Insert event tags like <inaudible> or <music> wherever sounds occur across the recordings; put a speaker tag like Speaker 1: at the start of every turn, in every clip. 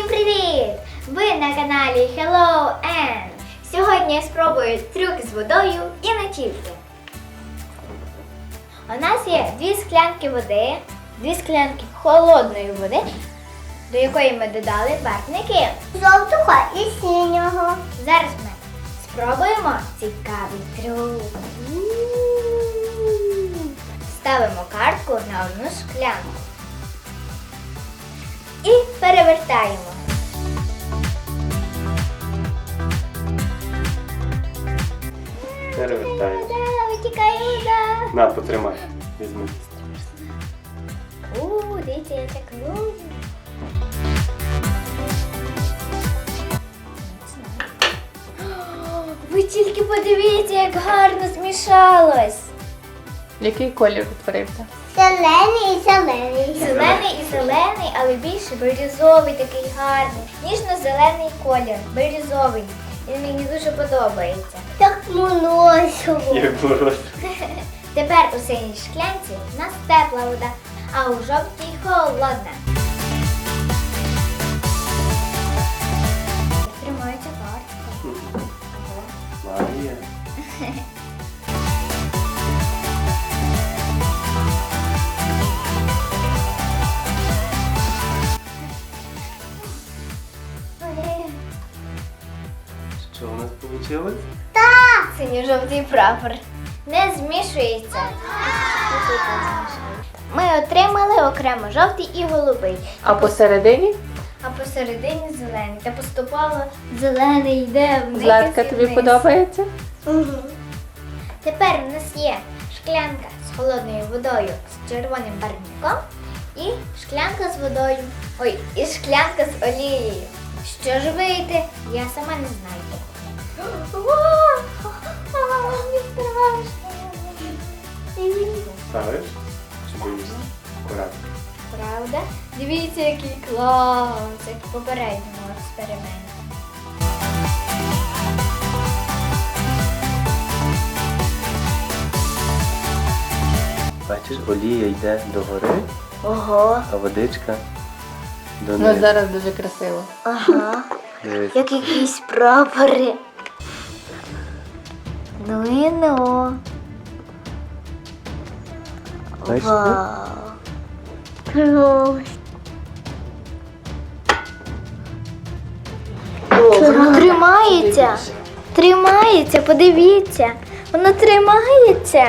Speaker 1: Всім привіт! Ви на каналі Hello Ann. Сьогодні я спробую трюк з водою і не тільки. У нас є дві склянки води, дві склянки холодної води, до якої ми додали барвники.
Speaker 2: Жовтого і синього.
Speaker 1: Зараз ми спробуємо цікавий трюк. Ставимо картку на одну шклянку і перевертаємо.
Speaker 3: Перевертаємо.
Speaker 1: Да, витікає вода.
Speaker 3: На, потримай. Візьми.
Speaker 1: У, дивіться, я так люблю. <gasps> Ви тільки подивіться, як гарно змішалось.
Speaker 4: Який колір утворився?
Speaker 2: Зелений і зелений.
Speaker 1: Зелений і зелений, але більше бирюзовий такий гарний. Ніжно-зелений колір, бирюзовий. Він мені дуже подобається.
Speaker 2: Молочого.
Speaker 3: Як мороз.
Speaker 1: Тепер у синій шклянці в нас тепла вода, а у жовтій холодна. Тримається картка.
Speaker 3: Марія. Що у нас вийшло?
Speaker 1: Синьо-жовтий прапор. Не змішується. Ми отримали окремо жовтий і голубий,
Speaker 4: А посередині?
Speaker 1: а посередині зелений. Та поступало зелений йде вниз.
Speaker 4: Златка тобі
Speaker 1: вниз.
Speaker 4: подобається?
Speaker 1: Тепер у нас є шклянка з холодною водою з червоним барвником і шклянка з водою. Ой, і шклянка з олією. Що ж вийти, я сама не знаю. Вау! Мені страшно.
Speaker 3: Ставиш? Чи боїшся? Акуратно.
Speaker 1: Правда? Дивіться, який клас, як в попередньому експерименті.
Speaker 3: Бачиш, олія йде догори,
Speaker 1: Ого,
Speaker 3: а водичка
Speaker 4: Ну
Speaker 3: донизу.
Speaker 4: зараз дуже красиво.
Speaker 1: ага.
Speaker 3: Дивись.
Speaker 1: Як якісь прапори. Ну і ну. Вау.
Speaker 2: Клас.
Speaker 1: Воно тримається. Тримається, подивіться. Воно тримається.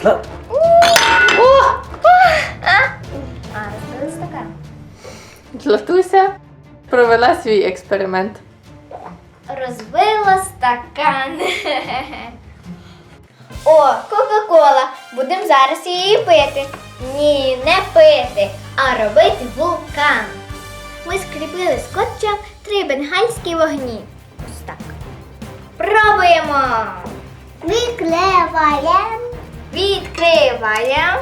Speaker 3: Слав!
Speaker 1: А.
Speaker 4: Златуся провела свій експеримент.
Speaker 1: Розбила стакан. О, Кока-Кола. Будемо зараз її пити. Ні, не пити, а робити вулкан. Ми скріпили скотчем три бенгальські вогні. Ось так. Пробуємо.
Speaker 2: Виклеваємо.
Speaker 1: Відкриваємо.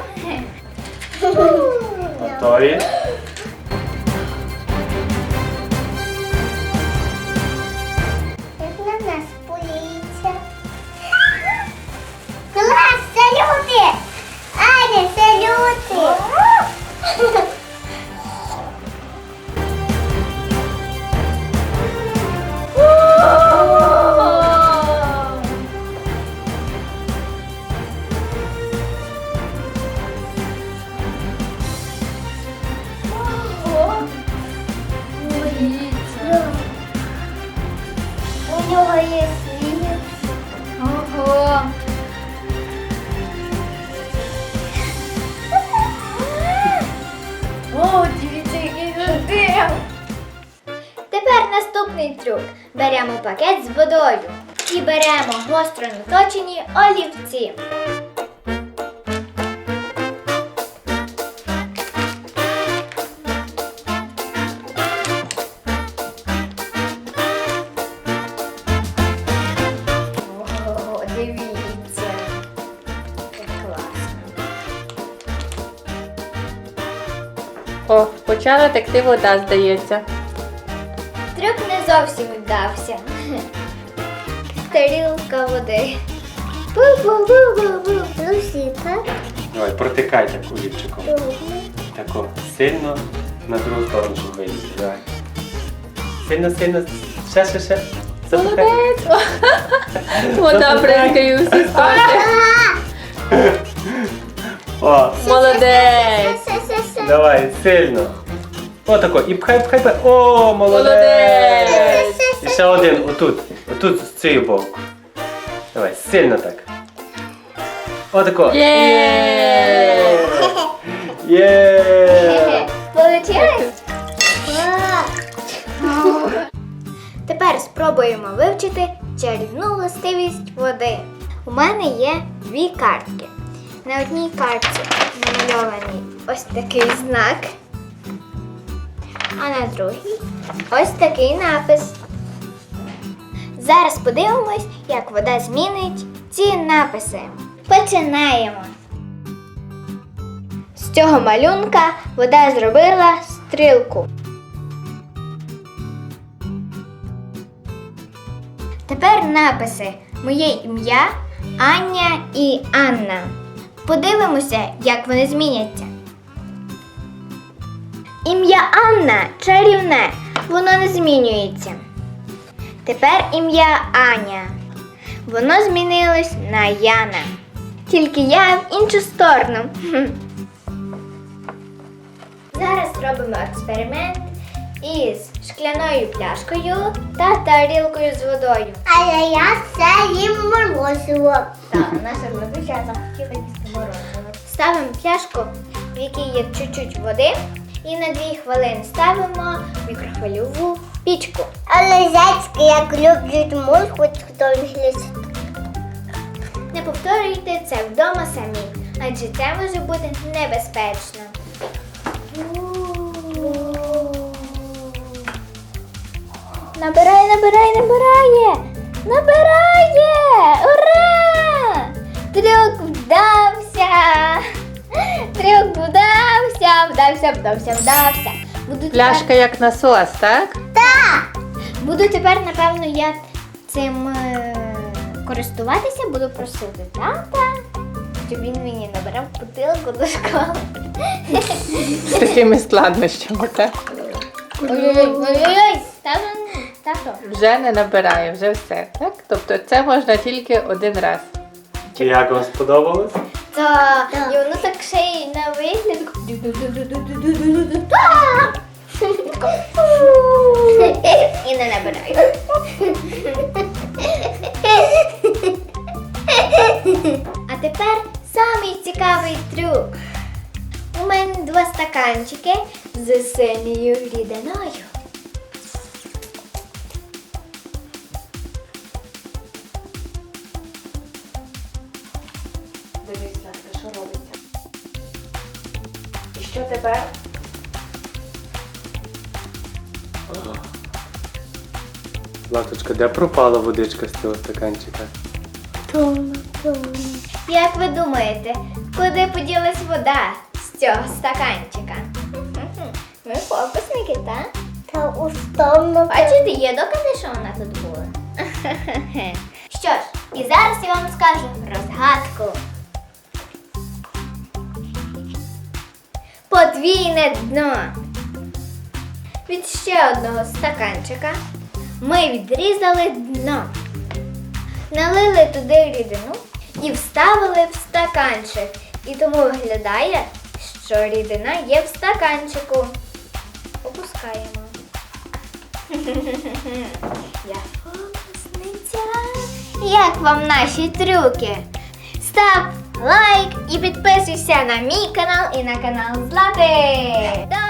Speaker 3: Готові?
Speaker 1: Є слід. Ого. О, дивіться, який дим. Тепер наступний трюк. Беремо пакет з водою і беремо гостро наточені олівці. О,
Speaker 4: почала текти вода, здається.
Speaker 1: Трюк не зовсім вдався. Тарілка води. Бу-бу-бу-бу-бу.
Speaker 2: Так?
Speaker 3: Давай, протикай так олівчиком. Тако сильно На другу сторону, щоб вийти. Давай. Сильно, сильно. Ще, ще, ще. Запихай.
Speaker 4: Молодець! <laughs> Вода бризкає у всі сторони. <laughs>
Speaker 3: О,
Speaker 4: Молодець!
Speaker 3: Давай, сильно. Отако. І пхай, пхай, пхай. О, молодець. І ще один, отут. Отут з цієї боку. Давай, сильно так. Отако.
Speaker 4: Є!
Speaker 3: Є!
Speaker 1: Получилось? Тепер спробуємо вивчити чарівну властивість води. У мене є дві картки. На одній картці намальований ось такий знак, а на другій ось такий напис. Зараз подивимось, як вода змінить ці написи. Починаємо. З цього малюнка вода зробила стрілку. Тепер написи Моє ім'я Аня і Анна. Подивимося, як вони зміняться. Ім'я Анна чарівне, воно не змінюється. Тепер ім'я Аня. Воно змінилось на Яна. Тільки я в іншу сторону. <laughs> Зараз зробимо експеримент із шкляною пляшкою та тарілкою з водою.
Speaker 2: Але я все їм морозиво.
Speaker 1: Так, наша владича захотіла їсти морозиво. Ставимо пляшку, в якій є чуть-чуть води, і на 2 хвилини ставимо мікрохвильову пічку.
Speaker 2: Але зайчики, як люблять музику, хто англійську.
Speaker 1: Не повторюйте це вдома самі, адже це може бути небезпечно. Набирай, набирай, набирає! Набирає! Ура! Трюк вдався! Трюк вдався, вдався, вдався, вдався. Буду
Speaker 4: Пляшка як насос, так?
Speaker 2: Так!
Speaker 1: Буду тепер, напевно, я цим е, користуватися, буду просити тата, щоб він мені набрав бутилку до школи.
Speaker 4: З такими складнощами, так?
Speaker 1: Ой-ой-ой, ой-ой-ой, тато.
Speaker 4: Вже не набирає, вже все, так? Тобто це можна тільки один раз.
Speaker 3: І як вам сподобалось?
Speaker 1: Та,
Speaker 2: Так.
Speaker 1: і воно так ще й на вигляд. І не набираю. А тепер самий цікавий трюк. У мене два стаканчики з синьою рідиною.
Speaker 4: Дивись, що робиться. І що тепер?
Speaker 3: Златочка, де пропала водичка з цього стаканчика?
Speaker 1: Як ви думаєте, куди поділась вода з цього стаканчика? Ми фокусники, так?
Speaker 2: Та уставно.
Speaker 1: Бачите, є докази, що вона тут була. <laughs> Що ж, і зараз я вам скажу розгадку. Подвійне дно. Від ще одного стаканчика ми відрізали дно, налили туди рідину і вставили в стаканчик. І тому виглядає, що рідина є в стаканчику. Опускаємо. <laughs> Я фокусниця. Як вам наші трюки? Став лайк і підписуйся на мій канал і на канал Злати. До